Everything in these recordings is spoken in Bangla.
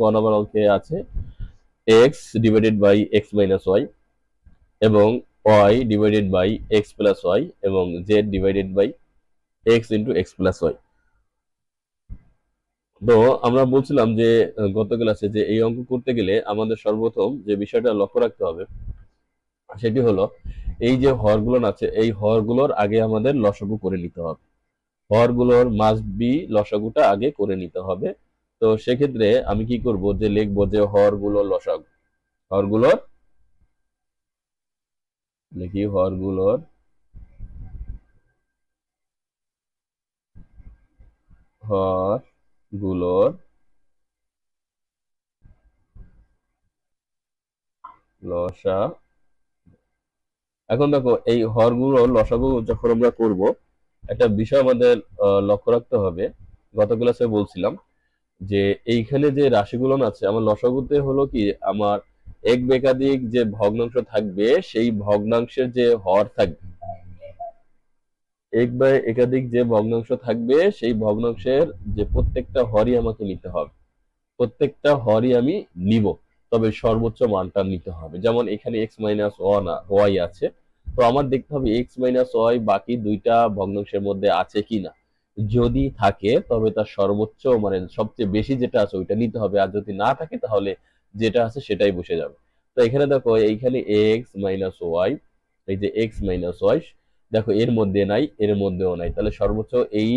গ নম্বর অঙ্কে আছে x divided by x minus y এবং y divided by x plus y এবং z divided by x into x plus y তো আমরা বলছিলাম যে গত ক্লাসে যে এই অঙ্ক করতে গেলে আমাদের সর্বপ্রথম যে বিষয়টা লক্ষ্য রাখতে হবে সেটি হলো এই যে হরগুলো আছে, এই হরগুলোর আগে আমাদের লসাগু করে নিতে হবে। হরগুলোর মাস্ট বি লসাগুটা আগে করে নিতে হবে। তো সেক্ষেত্রে আমি কি করব যে লিখব যে হরগুলোর লসাগু। হরগুলোর লিখি হরগুলোর হরগুলোর লসা এখন দেখো, এই হরগুলোর লসাগু যখন আমরা করব, একটা বিষয় আমাদের লক্ষ্য রাখতে হবে। গত ক্লাসে বলছিলাম যে এইখানে যে রাশিগুলো আছে, আমার লসাগুতে হলো কি, আমার এক বেকাধিক যে ভগ্নাংশ থাকবে, সেই ভগ্নাংশের যে হর থাকবে এক বা একাধিক যে ভগ্নাংশ থাকবে, সেই ভগ্নাংশের যে প্রত্যেকটা হরই আমাকে নিতে হবে। প্রত্যেকটা হরই আমি নিব, তবে সর্বোচ্চ মানটা নিতে হবে। যেমন এখানে এক্স মাইনাস ওয়াই আছে, তো আমার দেখতে হবে এক্স মাইনাস ওয়াই বাকি দুইটা ভগ্নাংশের মধ্যে আছে কিনা। যদি থাকে, তবে তার সর্বোচ্চ মানে সবচেয়ে বেশি যেটা আছে ওইটা নিতে হবে। আর যদি না থাকে, তাহলে যেটা আছে সেটাই বসে যাবে। তো এখানে দেখো, এইখানে এক্স মাইনাস ওয়াই, এই যে এক্স মাইনাস ওয়াই, দেখো, এর মধ্যে নাই, এর মধ্যেও নাই। তাহলে সর্বোচ্চ এই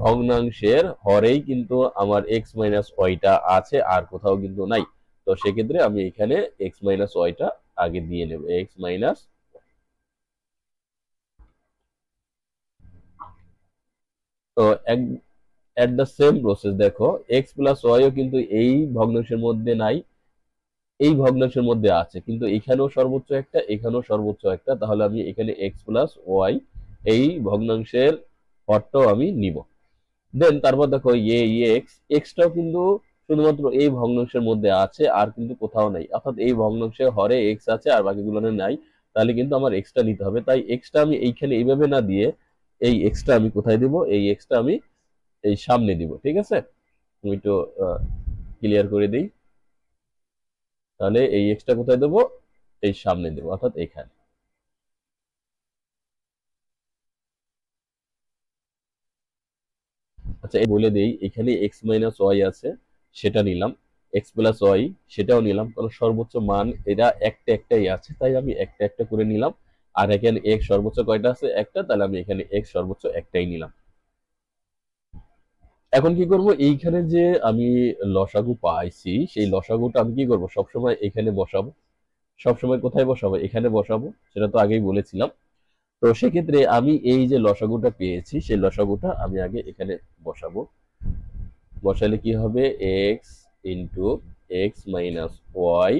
ভগ্নাংশের হরেই কিন্তু আমার এক্স মাইনাস ওয়াইটা আছে, আর কোথাও কিন্তু নাই। তো সেক্ষেত্রে আমি এখানে এক্স মাইনাস ওয়াইটা আগে দিয়ে নেব। এক্স মাইনাস তো এট দ্য সেম প্রসেস দেখো এক্স প্লাস ওয়াইও কিন্তু এই ভগ্নাংশের মধ্যে নাই, এই ভগ্নাংশের মধ্যে আছে, কিন্তু এখানেও সর্বোচ্চ একটা, এখানেও সর্বোচ্চ একটা, তাহলে আমি এখানে এক্স প্লাস ওয়াই এই ভগ্নাংশের হরটাও আমি নিব। দেন তারপর দেখো এ এক্স এক্সটাও কিন্তু শুধুমাত্র এই ভগ্নাংশের মধ্যে আছে, আর কিন্তু কোথাও নাই। অর্থাৎ এই ভগ্নাংশে হরে এক্স আছে, আর বাকিগুলো নাই, তাহলে কিন্তু আমার এক্সটা নিতে হবে। তাই এক্সটা আমি এইখানে এইভাবে না দিয়ে এই এক্সটা আমি কোথায় দিব? এই এক্সটা আমি এই সামনে দিব, ঠিক আছে? আমি একটু ক্লিয়ার করে দিই। তাহলে এই এক্সটা কোথায় দেবো? এই সামনে দেবো, অর্থাৎ এখানে। আচ্ছা বলে দিই, এখানে এক্স মাইনাস ওয়াই আছে, সেটা নিলাম। এক্স প্লাস ওয়াই সেটাও নিলাম। কারণ সর্বোচ্চ মান, এটা একটা একটাই আছে, তাই আমি একটা একটা করে নিলাম। আর এখানে এক্স সর্বোচ্চ কয়টা আছে? একটা। তাহলে আমি এখানে এক্স সর্বোচ্চ একটাই নিলাম। এখন কি করব? এইখানে যে আমি লসাগু পাইছি, সেই লসাগুটা আমি কি করব? সবসময় এখানে বসাবো। সবসময় কোথায় বসাবো? এখানে বসাবো। সেটা তো আগেই বলেছিলাম। তো সেক্ষেত্রে আমি এই যে লসাগুটা পেয়েছি, সেই লসাগুটা আমি আগে এখানে বসাবো। বসালে কি হবে? X into x minus y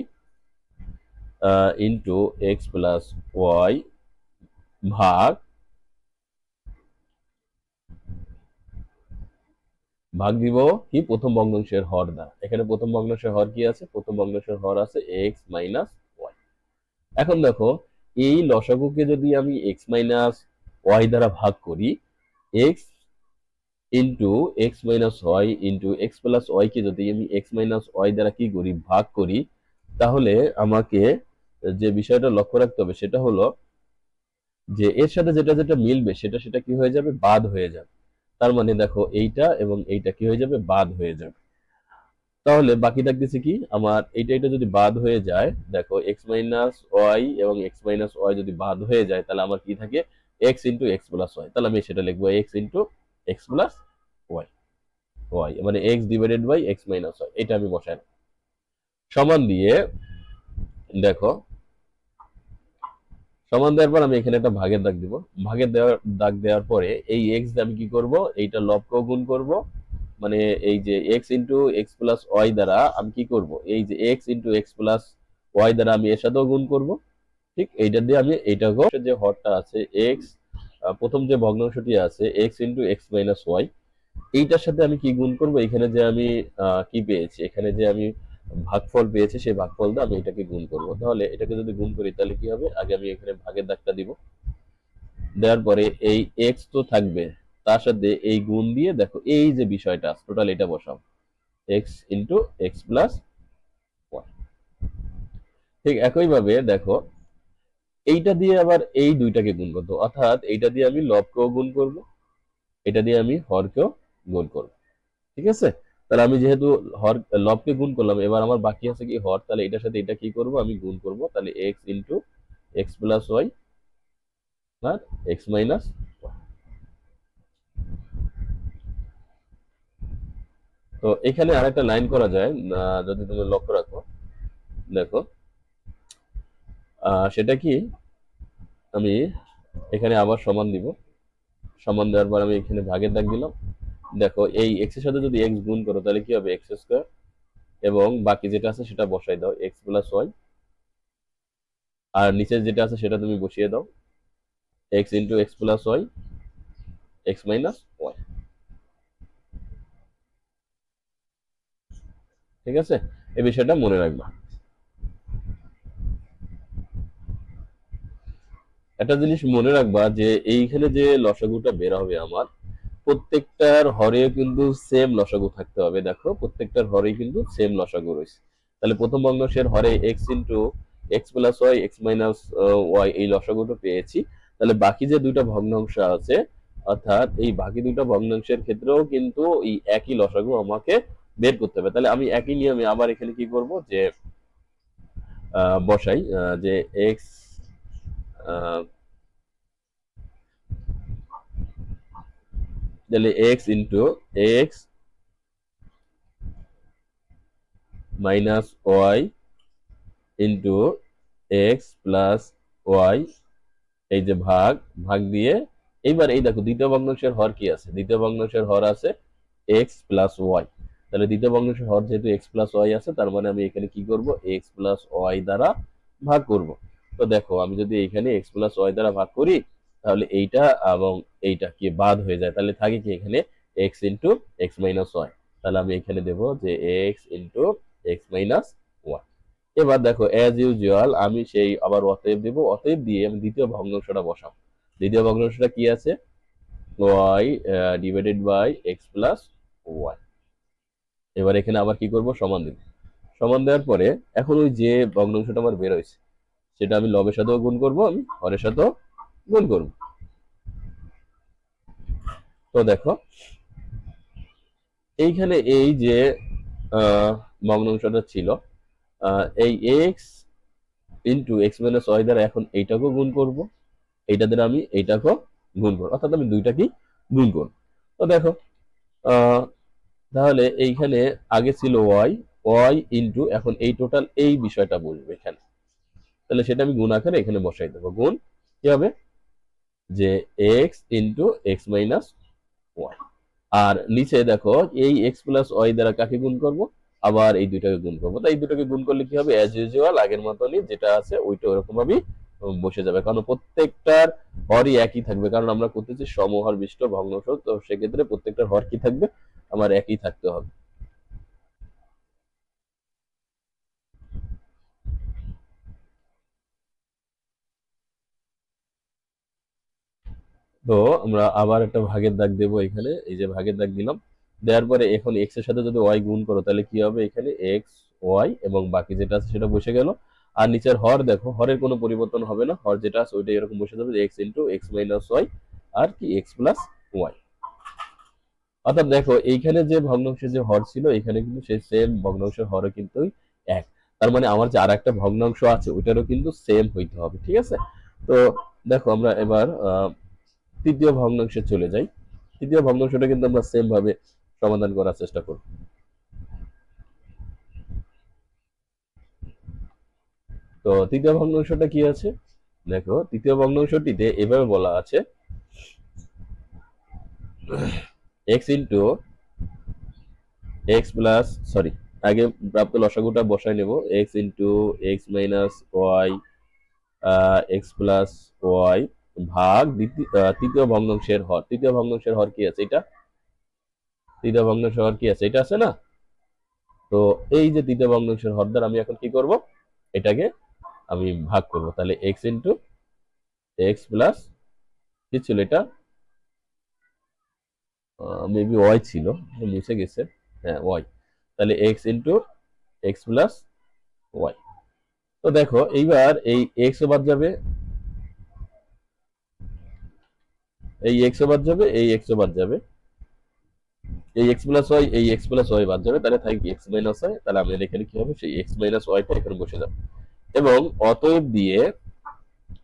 into x plus y ভাগ ভাগ দিব কি? প্রথম ভগ্নাংশের হর দ্বারা। এখানে প্রথম ভগ্নাংশের হর কি আছে? প্রথম ভগ্নাংশের হর আছে এক্স মাইনাস ওয়াই এখন দেখো, এই লসাগুকে যদি আমি এক্স মাইনাস ওয়াই দ্বারা ভাগ করি x into x minus y into x plus y কে যদি আমি এক্স মাইনাস ওয়াই দ্বারা কি করি? ভাগ করি, তাহলে আমাকে যে বিষয়টা লক্ষ্য রাখতে হবে সেটা হলো যে এর সাথে যেটা যেটা মিলবে সেটা সেটা কি হয়ে যাবে? বাদ হয়ে যাবে। তার মানে দেখো এইটা এবং এইটা কি হয়ে যাবে? বাদ হয়ে যাবে। তাহলে বাকি থাকতেছে কি? আমার এইটা এটা যদি বাদ হয়ে যায়, দেখো এক্স মাইনাস ওয়াই এবং এক্স মাইনাস ওয়াই যদি বাদ হয়ে যায়, তাহলে আমার কি থাকে? X into x plus y তাহলে আমি সেটা লিখব x into x plus y y মানে x divided by x minus y এটা আমি বসাই সমান দিয়ে, দেখো সমান দেওয়ার পর আমি এখানে একটা ভাগের দাগ দিব। ভাগের দেওয়ার, দাগ দেওয়ার পরে এই এক্স দিয়ে আমি কি করব? এইটা লবকেও গুণ করব। মানে এই যে x into x plus y দ্বারা আমি কি করব? এই যে x into x plus y দ্বারা আমি এর সাথেও গুণ করব। ঠিক এইটা দিয়ে আমি এইটাকেও যে হরটা আছে এক্স প্রথম যে ভগ্নাংশটি আছে x into x minus y এইটার সাথে আমি কি গুণ করব? এখানে যে আমি কি পেয়েছি? এখানে যে আমি ভাগফল পেয়েছি, সেই ভাগফল দিয়ে আমি এটাকে গুণ করব। তাহলে এটাকে যদি গুণ করি, তাহলে কি হবে? আগে আমি এখানে ভাগের দাগটা দিব। দেওয়ার পরে এই এক্স তো থাকবে, তার সাথে এই গুণ দিয়ে দেখো, এই যে বিষয়টা টোটাল এটা বসাও। এক্স ইন্টু এক্স প্লাস ঠিক একইভাবে দেখো, এইটা দিয়ে আবার এই দুইটাকে গুণ করব অর্থাৎ এইটা দিয়ে আমি লবকেও গুণ করব, এটা দিয়ে আমি হরকেও গুণ করব। ঠিক আছে? তাহলে আমি যেহেতু হর, লবকে গুণ করলাম, এবার আমার বাকি আছে কি হর? তাহলে এটার সাথে এটা কি করব? আমি গুণ করব। তাহলে x into x plus y আর এক্স মাইনাস তো এখানে আরেকটা লাইন করা যায় যদি তুমি লক্ষ্য রাখো, দেখো সেটা কি? আমি এখানে আবার সমান দিব। সমান দেওয়ার পর আমি এখানে ভাগের দাগ দিলাম। দেখো, এই এক্সের সাথে যদি এক্স গুণ করো, তাহলে কি হবে? এক্স স্কোয়ার এবং বাকি যেটা আছে সেটা বসাই দাও এক্স প্লাস ওয়াই আর নিচে যেটা আছে সেটা তুমি বসিয়ে দাও x into x plus y x minus y ঠিক আছে? এই বিষয়টা মনে রাখবা। একটা জিনিস মনে রাখবা যে, এইখানে যে লসাগুটা বের হবে আমার প্রত্যেকটার হরে কিন্তু সেম লসাগু থাকতে হবে। দেখো, প্রত্যেকটার হরে কিন্তু সেম লসাগু রয়েছে। তাহলে প্রথম ভগ্নাংশের হরে x into x plus y x minus y এই লসাগুটা পেয়েছি। তাহলে বাকি যে দুইটা ভগ্নাংশ আছে, অর্থাৎ এই বাকি দুইটা ভগ্নাংশের ক্ষেত্রেও কিন্তু এই একই লসাগু আমাকে বের করতে হবে। তাহলে আমি একই নিয়মে আবার এখানে কি করব যে বসাই যে এক্স তাহলে x into x minus y into x plus y এই যে ভাগ ভাগ দিয়ে, এইবার এই দেখো দ্বিতীয় ভগ্নাংশের হর কি আছে? দ্বিতীয় ভগ্নাংশের হর আছে এক্স প্লাস ওয়াই তাহলে দ্বিতীয় ভগ্নাংশের হর যেহেতু এক্স প্লাস ওয়াই আছে, তার মানে আমি এখানে কি করব? এক্স প্লাস ওয়াই দ্বারা ভাগ করব। তো দেখো, আমি যদি এখানে এক্স প্লাস ওয়াই দ্বারা ভাগ করি তাহলে এইটা এবং এইটা কি বাদ হয়ে যায়? তাহলে থাকে কি এখানে x into x minus y তাহলে আমি এখানে দেব যে x into x minus y এবার দেখো অ্যাজ ইউজুয়াল আমি সেই আবার অতএব দেব। অতএব দিয়ে আমি দ্বিতীয় ভগ্নাংশটা বসাবো। দ্বিতীয় ভগ্নাংশটা কি আছে? Y divided by x plus y এবার এখানে আবার কি করব? সমান দেব। সমান দেওয়ার পরে এখন ওই যে ভগ্নাংশটা আমার বের হয়েছে, সেটা আমি লবের সাথেও গুণ করব, আমি হরের সাথেও গুণ করব তো দেখো, এইখানে এই যে ভগ্নাংশটা ছিল এই x into x minus y দ্বারা এখন এইটাকেও গুণ করব, এইটা দ্বারা আমি এইটাকেও গুণ করব, অর্থাৎ আমি দুইটাকেই গুণ করব। তো দেখো তাহলে এইখানে আগে ছিল ওয়াই ওয়াই ইন্টু এখন এই টোটাল এই বিষয়টা বলব এখানে। তাহলে সেটা আমি গুণ আকারে এখানে বসাই দেবো। গুণ কি হবে? যে x into x minus y আর নিচে দেখো, এই এক্স প্লাস ওয়াই দ্বারা কাকে গুণ করব? আবার এই দুইটাকে গুণ করব। তাই এই দুটাকে গুণ করলে কি হবে? অ্যাজ ইউজুয়াল আগের মতনই যেটা আছে, ওইটা ওরকম ভাবেই বসে যাবে। কারণ প্রত্যেকটার হরই একই থাকবে। কারণ আমরা করতেছি সমহর বিষ্ট ভগ্নাংশ তো সেক্ষেত্রে প্রত্যেকটার হর কি থাকবে? আমার একই থাকতে হবে। তো আমরা আবার একটা ভাগের দাগ দেবো এখানে। এই যে ভাগের দাগ দিলাম। দেওয়ার পরে এখন এক্সের সাথে যদি ওয়াই গুণ করো তাহলে কি হবে এখানে? এক্স ওয়াই এবং বাকি যেটা আছে সেটা বসে গেল। আর নিচের হর দেখো হরের কোনো পরিবর্তন হবে না। হর যেটা আছে ওইটা এরকম বসে যাবে x into x minus y আর কি এক্স প্লাস ওয়াই অর্থাৎ দেখো এইখানে যে ভগ্নাংশের যে হর ছিল এখানে কিন্তু সেই সেম ভগ্নাংশের হরও কিন্তু এক। তার মানে আমার যে আর একটা ভগ্নাংশ আছে ওইটারও কিন্তু সেম হইতে হবে ঠিক আছে? তো দেখো আমরা এবার আহ, তৃতীয় ভগ্নাংশে চলে যাই। তৃতীয় ভগ্নাংশটা কিন্তু আমরা সেম ভাবে সমাধান করার চেষ্টা করব। তো তৃতীয় ভগ্নাংশটা কি আছে? দেখো, তৃতীয় ভগ্নাংশটিতে এভাবে বলা আছে x into x plus sorry আগে প্রাপ্ত লসাগুটা বসাই নেব x into x minus y x plus y ভাগ তৃতীয় ভগ্নাংশের হর। তৃতীয় ভগ্নাংশের হর কি আছে? এটা? তৃতীয় ভগ্নাংশের হর কি আছে? এটা আছে না? তো এই যে তৃতীয় ভগ্নাংশের হর দ্বারা আমি এখন কি করব? এটাকে আমি ভাগ করব। তাহলে এক্স ইন্টু এক্স প্লাস কি ছিল এটা? মেবি ওয়াই ছিল। মুছে গেছে। হ্যাঁ ওয়াই তাহলে x into x plus y তো দেখো, এইবার এই এক্স বাদ যাবে। এই এক্স বাদ যাবে, এই এক্স বাদ যাবে। এই এক্স প্লাস ওয়াই এই এক্স প্লাস ওয়াই বাদ যাবে, তাহলে থাকে এক্স মাইনাস ওয়াই তাহলে আমাদের এখানে কি হবে? সেই এক্স মাইনাস ওয়াইটা এখানে বসে যাবে। এবং অতএব দিয়ে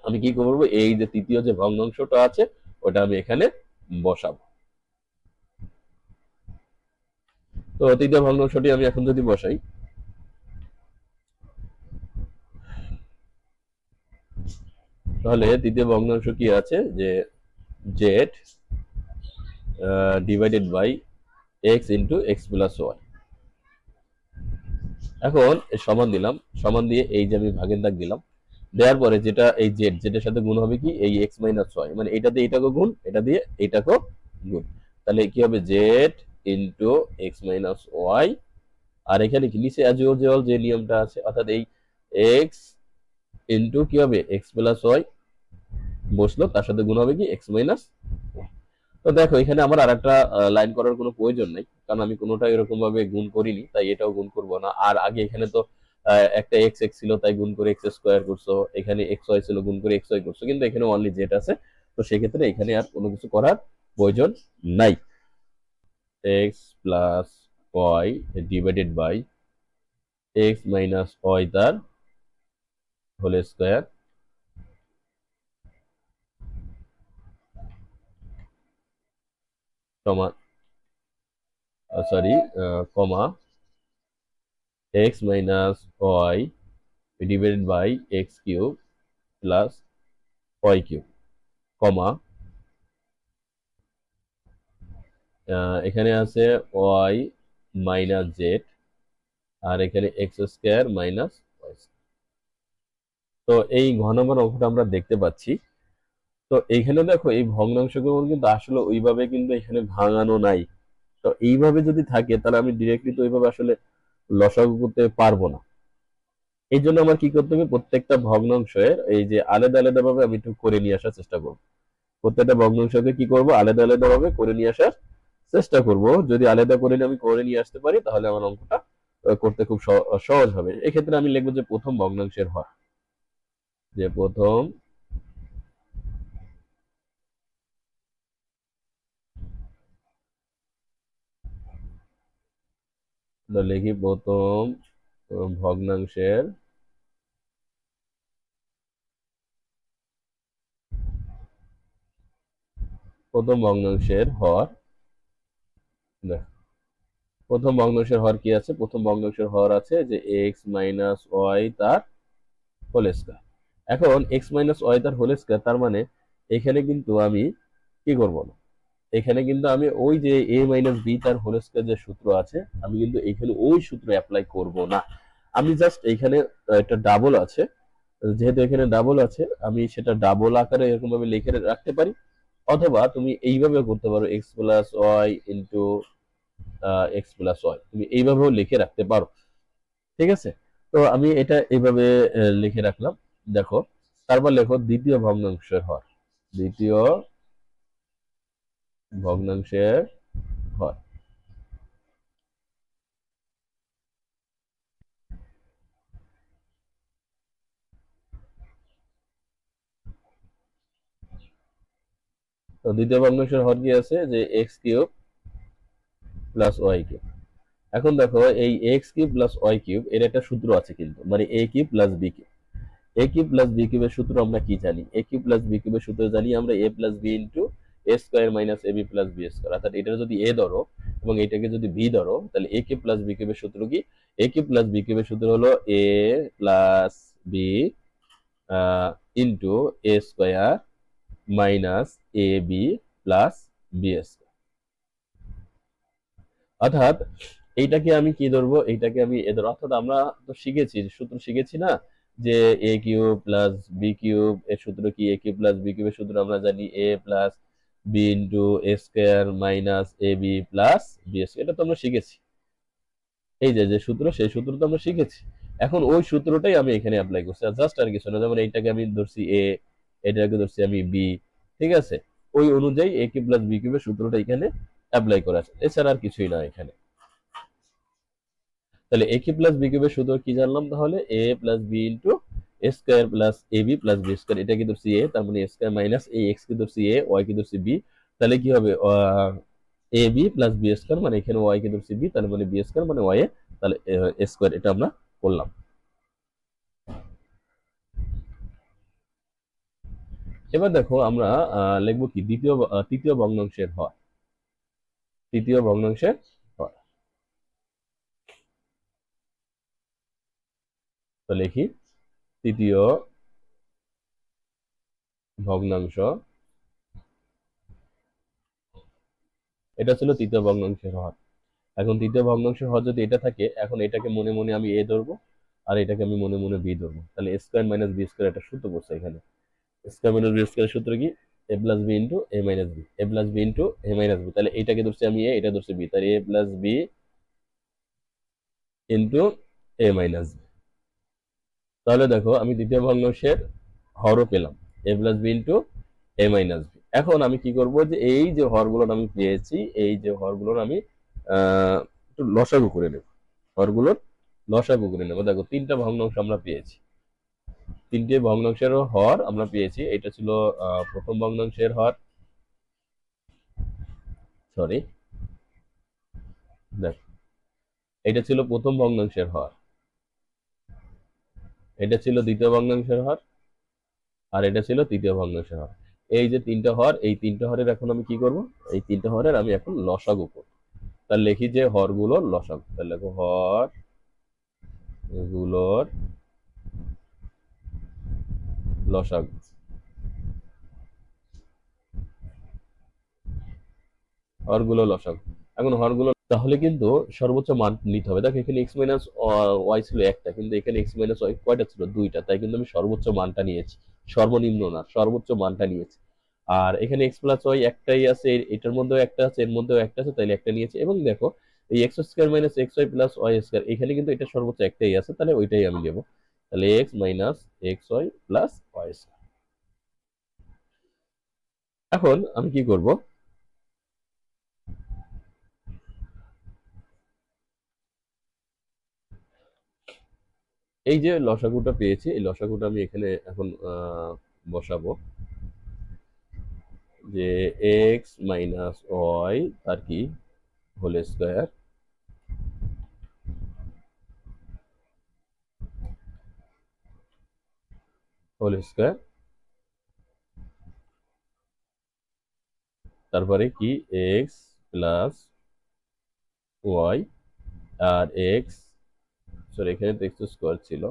আমি কি করব? এই যে তৃতীয় যে ভগ্নাংশটা আছে, ওটা আমি এখানে বসাবো। তো তৃতীয় ভগ্নাংশটি আমি এখন যদি বসাই, তাহলে তৃতীয় ভগ্নাংশ কি আছে? যে z divided by x into x plus y এখন সমান দিলাম, সমান দিয়ে এই যে আমি ভাগের দাগ দিলাম, দেওয়ার পরে যেটা এই জেড যেটার সাথে গুণ হবে কি? এই এক্স মাইনাস ওয়াই মানে এটা দিয়ে এটাকে গুণ, এটা দিয়ে এটাকেও গুণ। তাহলে কি হবে? Z into x minus y আর এখানে কি? নিচে যে নিয়মটা আছে, অর্থাৎ এই এক্স ইন্টু কি হবে? এক্স প্লাস ওয়াই বসল, তার সাথে গুণ হবে কি? এক্স মাইনাস তো দেখো, এখানে আমার আর একটা লাইন করার কোনো প্রয়োজন নেই, কারণ আমি কোনোটা এরকম ভাবে গুণ করিনি, তাই এটাও গুণ করব না। আর আগে এখানে তো একটা এক্স এক্স ছিল, তাই গুণ করে এক্স স্কোয়ার করছ। এখানে এক্স ওয়াই ছিল, গুণ করে এক্স ওয়াই করছ। কিন্তু এখানে অনলি জেড আছে। তো সেক্ষেত্রে এখানে আর কোনো কিছু করার প্রয়োজন নাই। X plus y divided by x minus y তার হোল স্কোয়ার সমান sorry comma x minus y divided by x cube plus y cube comma. এখানে আছে ওয়াই মাইনাস জেড আর এখানে এক্স স্কোয়ার মাইনাস তো এই ঘন নম্বর অঙ্কটা আমরা দেখতে পাচ্ছি। তো এইখানে দেখো, এই ভগ্নাংশগুলো কিন্তু আসলে ওইভাবে কিন্তু এখানে ভাঙানো নাই। তো এইভাবে যদি থাকে, তাহলে আমি ডিরেক্টলি তো ওইভাবে আসলে লসাগু করতে পারব না। এই জন্য আমার কি করতে হবে, প্রত্যেকটা ভগ্নাংশের এই যে আলাদা আলাদা ভাবে আমি একটু করে নিয়ে আসার চেষ্টা করব। প্রত্যেকটা ভগ্নাংশকে কি করব, আলাদা আলাদা ভাবে করে নিয়ে আসার চেষ্টা করব। যদি আলাদা করে আমি করে নিয়ে আসতে পারি, তাহলে আমার অঙ্কটা করতে খুব সহ- সহজ হবে। এক্ষেত্রে আমি লিখব যে প্রথম ভগ্নাংশের হর যে প্রথম লিখি প্রথম ভগ্নাংশের প্রথম ভগ্নাংশের হর। প্রথম ভগ্নাংশের হর কি আছে? প্রথম ভগ্নাংশের হর আছে যে এক্স মাইনাস ওয়াই তার হোল এখন এক্স মাইনাস ওয়াই তার হোল তার মানে এখানে কিন্তু আমি কি করব না? এখানে কিন্তু আমি ওই যে এ মাইনাস বি তার হোল স্কয়ার যে সূত্র আছে, আমি কিন্তু এখানে ওই সূত্র অ্যাপ্লাই করব না। আমি জাস্ট এখানে একটা ডাবল আছে। যেহেতু এখানে ডাবল আছে, আমি সেটা ডাবল আকারে এরকম ভাবে লিখে রাখতে পারি। অথবা তুমি এইভাবে করতে পারো x plus y into x plus y তুমি এইভাবেও লিখে রাখতে পারো। ঠিক আছে? তো আমি এটা এইভাবে লিখে রাখলাম। দেখো, তারপর লেখো দ্বিতীয় ভগ্নাংশের হর। দ্বিতীয় ভগ্নাংশের হর তো দ্বিতীয় ভগ্নাংশের হর কি আছে? যে x cube plus y cube. এখন দেখো, এই x cube plus y cube, এর একটা সূত্র আছে কিন্তু মানে a cube plus b cube. A cube plus b কিউবের সূত্র আমরা কি জানি? এ কিউব প্লাস বি কিউবের সূত্র জানি আমরা a plus b into a square minus a b plus b square অর্থাৎ এটা যদি এ ধরো এবং এটাকে যদি বি ধরো, তাহলে এ কে প্লাস বি কিউবের সূত্র কি? এ কে প্লাস বি কিউবের সূত্র হলো a plus b into a square minus a b plus b square অর্থাৎ এইটাকে আমি কি ধরবো? এইটাকে আমি এ ধরো অর্থাৎ আমরা তো শিখেছি, সূত্র শিখেছি না যে a cube plus b cube এর সূত্র কি? এ কিউব প্লাস বি কিউবের সূত্র আমরা জানি। A plus b into a square minus a b plus b square এটা তো আমরা শিখেছি। এই যে যে সূত্র, সেই সূত্র তো আমরা শিখেছি। এখন ওই সূত্রটাই আমি এখানে অ্যাপ্লাই করছি। জাস্ট আর কিছু না, যেমন এইটাকে আমি ধরছি এ এটাকে ধরছি আমি বি ঠিক আছে? ওই অনুযায়ী এ কিউব প্লাস বি কিউবের সূত্রটা এখানে অ্যাপ্লাই করা আছে। এছাড়া আর কিছুই না এখানে। তাহলে এ কিউব প্লাস বি কিউবের সূত্র কি জানলাম তাহলে? A plus b into square plus a b square এটা কি ধরছি এ তার মানে বি তাহলে কি হবে a b plus b square মানে এখানে ওয়াই কি ধরছি বি তার মানে বি স্কোয়ার মানে ওয়াই তাহলে স্কোয়ার এটা আমরা করলাম। এবার দেখো আমরা লিখব কি, দ্বিতীয় তৃতীয় ভগ্নাংশের হর তৃতীয় ভগ্নাংশের হর তো লিখি তৃতীয় ভগ্নাংশ। এটা ছিল তৃতীয় ভগ্নাংশের হর। এখন তৃতীয় ভগ্নাংশের হর যদি এটা থাকে, এখন এটাকে মনে মনে আমি এ ধরবো আর এটাকে আমি মনে মনে বি ধরবো। তাহলে স্কোয়ার মাইনাস বি স্কোয়ার একটা সূত্র পড়ছে এখানে। স্কোয়ার মাইনাস বি স্কোয়ার সূত্র কি? A plus b into a minus b. A plus b into a minus b. তাহলে এইটাকে ধরছি আমি এ, এটা ধরছি বি। তাহলে a plus b into a minus b. তাহলে দেখো আমি দ্বিতীয় ভগ্নাংশের হরও পেলাম, a plus b into a minus b এখন আমি কি করব যে এই যে হরগুলো আমি পেয়েছি, এই যে হরগুলোর আমি একটু লসাগু করে নেব। হরগুলোর লসাগু করে নেব। দেখো তিনটা ভগ্নাংশ আমরা পেয়েছি। তিনটে ভগ্নাংশের হর আমরা পেয়েছি, এটা ছিল প্রথম ভগ্নাংশের হর। সরি দেখ, এটা ছিল প্রথম ভগ্নাংশের হর। এটা ছিল দ্বিতীয় ভগ্নাংশের হর, আর এটা ছিল তৃতীয় ভগ্নাংশের হর। এই যে তিনটা হর, এই তিনটা হরের এখন আমি কি করব? এই তিনটা হরের আমি এখন লসাগু করব। তাহলে লিখি যে হরগুলোর লসাগু। তাহলে লেখো হরগুলোর লসাগু। হরগুলো লসাগু। এখন হরগুলো তাহলে কিন্তু সর্বোচ্চ মান নিতে হবে। দেখো, এখানে এক্স মাইনাস ওয়াই ছিল একটা, কিন্তু এখানে এক্স মাইনাস ওয়াই কয়টা ছিল? দুইটা। তাই কিন্তু আমি সর্বোচ্চ মানটা নিয়েছি। সর্বনিম্ন না, সর্বোচ্চ মানটা নিয়েছি। আর এখানে এক্স প্লাস ওয়াই একটাই আছে এটার মধ্যেও একটা আছে, এর মধ্যেও একটা আছে, তাইলে একটা নিয়েছি। এবং দেখো, এই x square minus x y plus y square এখানে কিন্তু এটা সর্বোচ্চ একটাই আছে, তাহলে ওইটাই আমি নেব। তাহলে x minus x y plus y square এখন আমি কি করব? এই যে লসাগুটা পেয়েছি, এই লসাগুটা আমি এখানে এখন বসাবো। যে এক্স মাইনাস ওয়াই তার কি? হোল স্কোয়ার হোল স্কোয়ার তারপরে কি? এক্স প্লাস ওয়াই আর এক্স সরি এখানে তো এক্স স্কোয়ার ছিল।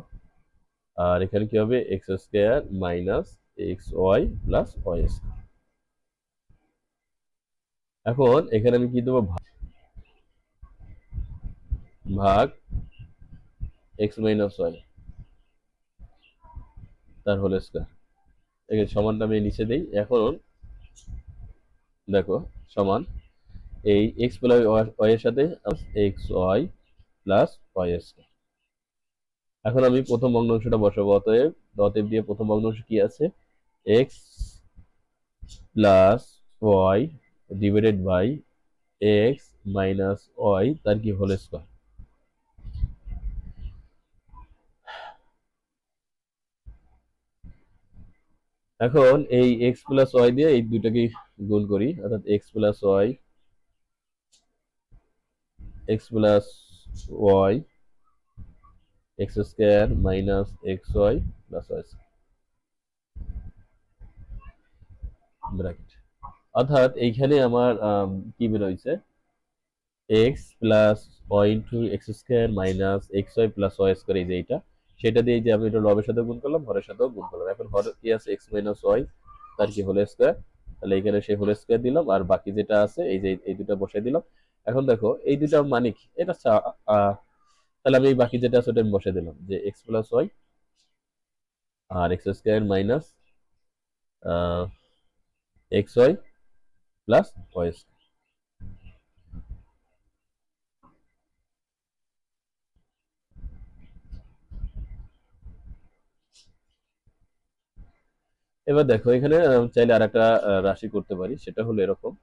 আর এখানে কি হবে? X square minus x y plus y square এখন এখানে আমি কি দেবো? ভাগ। এক্স মাইনাস ওয়াই তার হোল স্কোয়ার এখানে সমানটা আমি নিচে দেই। এখন দেখো, সমান এই এক্স প্লাস ওয়াই এর সাথে X Y plus Y square এখন আমি প্রথম ভগ্নাংশটা বসাবো, অতএব অতএব দিয়ে প্রথম ভগ্নাংশ কি আছে? X plus Y divided by X minus Y তার কি হোল স্কোয়ার এখন এই এক্স প্লাস ওয়াই দিয়ে এই দুইটাকে গুণ করি, অর্থাৎ X plus Y X plus Y X square minus X Y plus Y অর্থাৎ এইখানে আমার আম, কি বেরোইছে? X plus Y into X square minus X Y plus Y square এই যে এইটা সেটা দিয়ে যে আমি এটা লবের সাথে গুণ করলাম হরের সাথেও গুণ করলাম। এখন হর কি আছে? এক্স মাইনাস ওয়াই তার কি হোল স্কোয়ার? তাহলে এখানে সেই হোল স্কোয়ার দিলাম আর বাকি যেটা আছে এই যে এই দুটো বসাই দিলাম। এখন দেখো এই দুটার মানে কি? এটা তাহলে আমি এই বাকি যেটা আছে ওটা আমি বসাই দিলাম, যে এক্স প্লাস ওয়াই আর X square minus X Y plus Y এবার দেখো এখানে চাইলে আর একটা রাশি করতে পারি, সেটা হলো এরকম।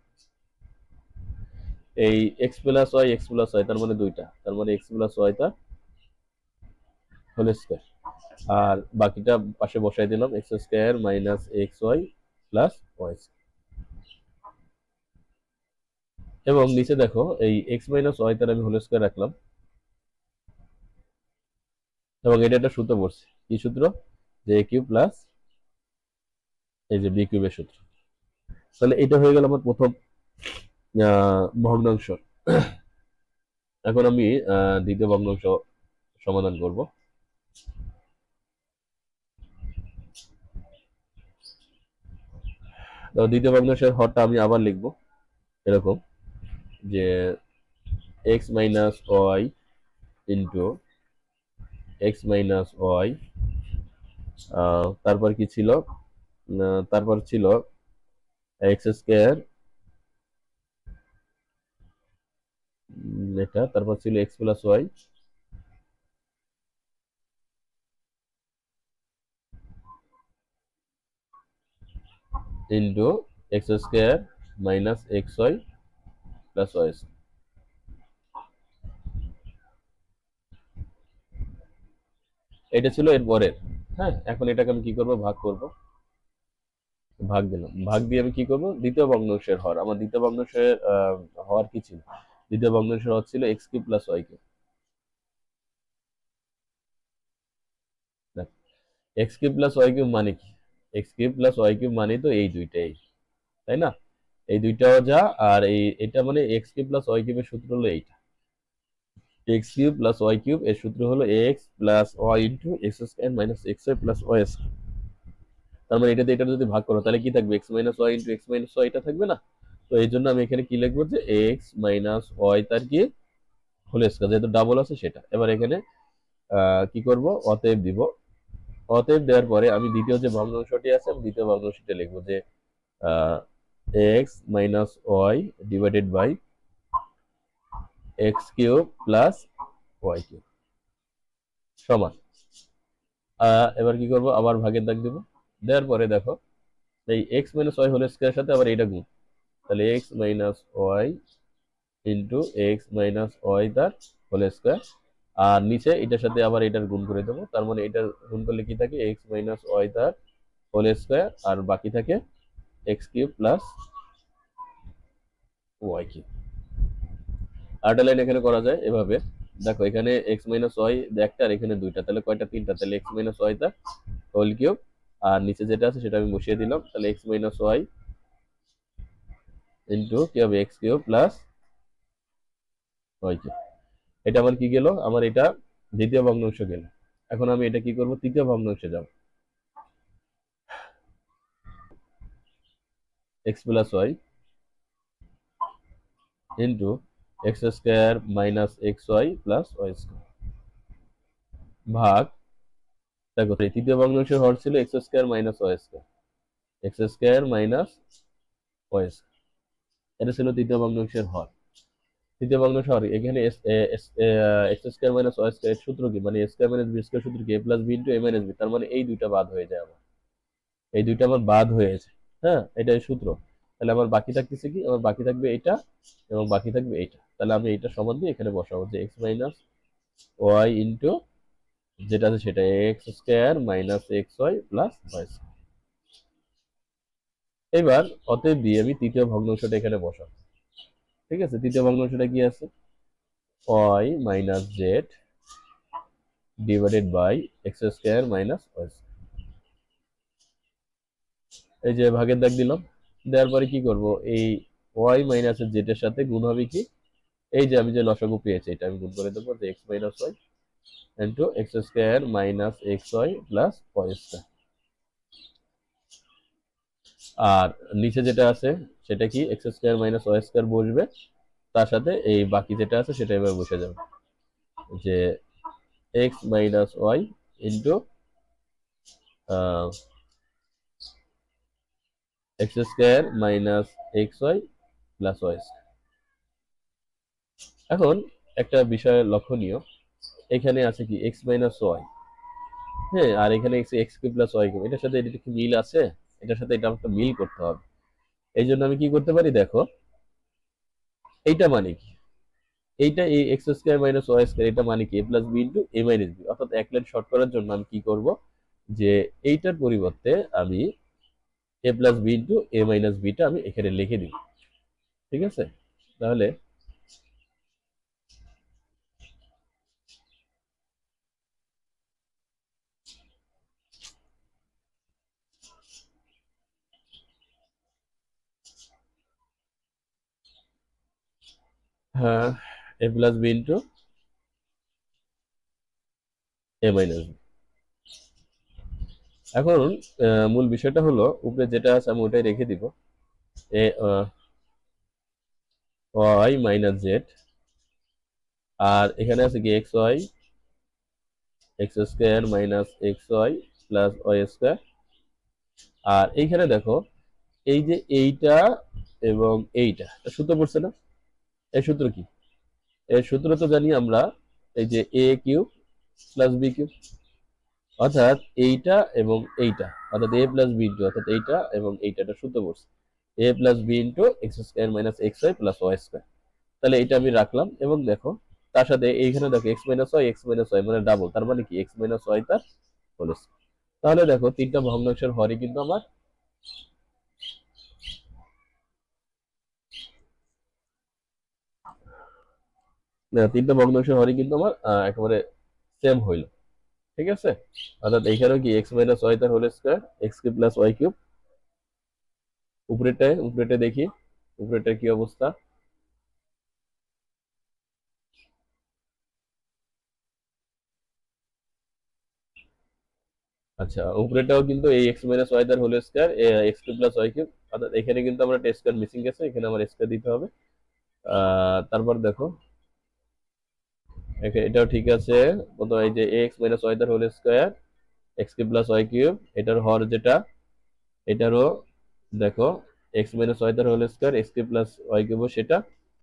এই X plus Y X plus Y তার মানে দুইটা। তার মানে এক্স প্লাস ওয়াই তার হোল স্কোয়ার আর বাকিটা পাশে বসাই দিলাম X square minus X Y plus Y এবং নিচে দেখো, এই এক্স মাইনাস ওয়াই তার আমি হোল স্কোয়ার রাখলাম। এবং এটা একটা সূত্র পড়ছে কি সূত্র? যে এ কিউব প্লাস এই যে বি কিউবের সূত্র। তাহলে এটা হয়ে গেল আমার প্রথম ভগ্নাংশ। এখন আমি দ্বিতীয় ভগ্নাংশ সমাধান করব। দ্বিতীয় ভগ্নাংশের হরটা আমি আবার লিখব, এরকম, যে X minus Y into X minus Y তারপর কি ছিল? তারপর ছিল এক্স স্কোয়ার এটা। তারপর ছিল X plus Y into X square minus X Y plus Y এটা ছিল এর পরের। হ্যাঁ এখন এটাকে আমি কি করব? ভাগ করব। ভাগ দিলাম। ভাগ দিয়ে আমি কি করব? দ্বিতীয় ভগ্নাংশের হর। আমার দ্বিতীয় ভগ্নাংশের হর কি ছিল? দ্বিতীয় ভগ্নাংশের হর ছিল X cube plus Y cube. X cube plus Y cube মানে কি? X cube plus Y cube মানে তো এই দুইটাই, তাই না? এই দুইটাও যা, আর এই, এটা মানে এক্স কিউব প্লাস ওয়াই কিউবের সূত্র হলো এইটা। X cube plus Y cube এর সূত্র হলো X plus Y into X square minus X Y plus Y square তার মানে এটাতে এটা যদি ভাগ করো, তাহলে কি থাকবে? X minus Y into X minus Y এটা থাকবে না? তো এই জন্য আমি এখানে কি লিখব যে এক্স মাইনাস ওয়াই তার কি? হোল স্কোয়ার যেহেতু ডাবল আছে সেটা। এবার এখানে কি করব? অতএব দিব। অতএব দেওয়ার পরে আমি দ্বিতীয় যে ভগ্নাংশটি আছে, আমি দ্বিতীয় ভগ্নাংশটি লিখব যে X minus Y divided by X cube plus Y cube সমান। এবার কি করব? আবার ভাগের দাগ দিব। দেওয়ার পরে দেখো, এই X minus Y whole square সাথে আবার এইটা গুণ। তাহলে X minus Y into X minus Y তার হোল স্কোয়ার আর নিচে এটার সাথে আবার এটার গুণ করে দেবো। তার মানে এটার গুণ করলে কি থাকে? এক্স মাইনাস ওয়াই তার হোল স্কোয়ার আর বাকি থাকে X cube plus Y cube আরেকটা লাইন এখানে করা যায় এভাবে। দেখো, এখানে এক্স মাইনাস ওয়াই একটা আর এখানে দুইটা। তাহলে কয়টা? তিনটা। তাহলে এক্স মাইনাস ওয়াই তার হোল কিউব আর নিচে যেটা আছে সেটা আমি বসিয়ে দিলাম। তাহলে এক্স মাইনাস ওয়াই ইন্টু কি হবে? এক্স কিউব প্লাস ওয়াই এটা আমার কি গেল? আমার এটা দ্বিতীয় ভগ্নাংশ গেল। এখন আমি এটা কি করব? তৃতীয় ভগ্নাংশে যাব। X plus Y into X square minus X Y plus Y square ভাগ, দেখো তৃতীয় ভগ্নাংশের হর ছিল X square minus Y square X square minus Y square এটা ছিল তৃতীয় ভগ্নাংশের হর। তৃতীয় ভগ্নাংশ হর, এখানে X square minus Y square সূত্র কি? মানে স্কোয়ার মাইনাস বি স্কোয়ার সূত্র কি? A plus B into A minus B তার মানে এই দুইটা বাদ হয়ে যায় আমার। এই দুইটা আমার বাদ হয়েছে হ্যাঁ এটাই সূত্র। তাহলে আমার বাকি থাকতেছে কি? আমার বাকি থাকবে এটা এবং বাকি থাকবে এইটা তাহলে আমি এইটা সমান দিয়ে এখানে বসাবো যে এক্স মাইনাস ওয়াই ইন্টু যেটা আছে সেটা X square minus X Y plus Y এবার অতএব দিয়ে আমি তৃতীয় ভগ্নাংশটা এখানে বসাবো। ঠিক আছে? তৃতীয় ভগ্নাংশটা কি আছে? Y minus Z divided by X square minus Y এই যে ভাগের দাগ দিলাম। দেওয়ার পরে কি করব? এই ওয়াই মাইনাসের এর সাথে গুণ হবে কি? এই যে আমি যে লসাগু পেয়েছি, এটা আমি গুণ করে দেবো যে X minus Y into X square minus X Y plus Y square আর নিচে যেটা আছে, সেটা কি X square minus Y square বসবে? তার সাথে এই বাকি যেটা আছে, সেটা এবার বসে যাবে। যে X minus Y into X square minus X Y plus Y এখন একটা বিষয় লক্ষণীয়। এখানে আছে কি এক্স মাইনাস ওয়াই হ্যাঁ আর এখানে X X cube plus Y cube এটার সাথে এটা কি মিল আছে? এটার সাথে এটা একটা মিল করতে হবে। এই জন্য আমি কি করতে পারি? দেখো, এইটা মানে কি? এইটা এই X square minus Y square এটা মানে কি? A plus B into A minus B অর্থাৎ এক লাইন শর্ট করার জন্য আমি কি করব? যে এইটার পরিবর্তে আমি A plus B into A minus beta আমি এখানে লিখে দিব ঠিক আছে? তাহলে হ্যাঁ A plus B into A minus B এখন মূল বিষয়টা হলো, উপরে যেটা আছে আমি ওটাই রেখে দিব। এ ওয়াই মাইনাস জেড আর এখানে আছে কি X Y X square minus X Y plus Y square আর এইখানে দেখো, এই যে এইটা এবং এইটা সূত্র পড়ছে না? এই সূত্র কি? এর সূত্র তো জানি আমরা, এই যে A cube plus B cube অর্থাৎ এইটা এবং এইটা, অর্থাৎ এ প্লাস বি ইন্টু অর্থাৎ এইটা এবং এইটা, এটা সূত্র পড়ছে A plus B into X square minus X Y plus Y square তাহলে এটা আমি রাখলাম এবং দেখো, তার সাথে এইখানে দেখো X minus Y X minus Y মানে ডাবল তার মানে কি? এক্স মাইনাস ওয়াই তার হোল। তাহলে দেখো, তিনটা ভগ্নাংশের হরই কিন্তু আমার তিনটা ভগ্নাংশের হরই কিন্তু আমার একেবারে সেম হইল। ঠিক আছে? অর্থাৎ এইখানেও কি এক্স মাইনাস ওয়াই তার whole square X cube plus Y cube উপরেটায় উপরেটা দেখি। উপরেটার কি অবস্থা? আচ্ছা উপরেটাও কিন্তু এই এক্স মাইনাস ওয়াই তার whole square X cube plus Y cube অর্থাৎ এখানে কিন্তু আমরা টেস্ট স্কোয়ার মিসিং গেছে, এখানে আমার স্কোয়ার দিতে হবে। তারপর দেখো। এটাও ঠিক আছে। প্রথম এই যে এক্স মাইনাস ওয়াই তার whole square X cube plus Y cube এটার হর যেটা, এটারও দেখো এক্স মাইনাস ওয়াই তার whole square X cube plus Y cube সেটা।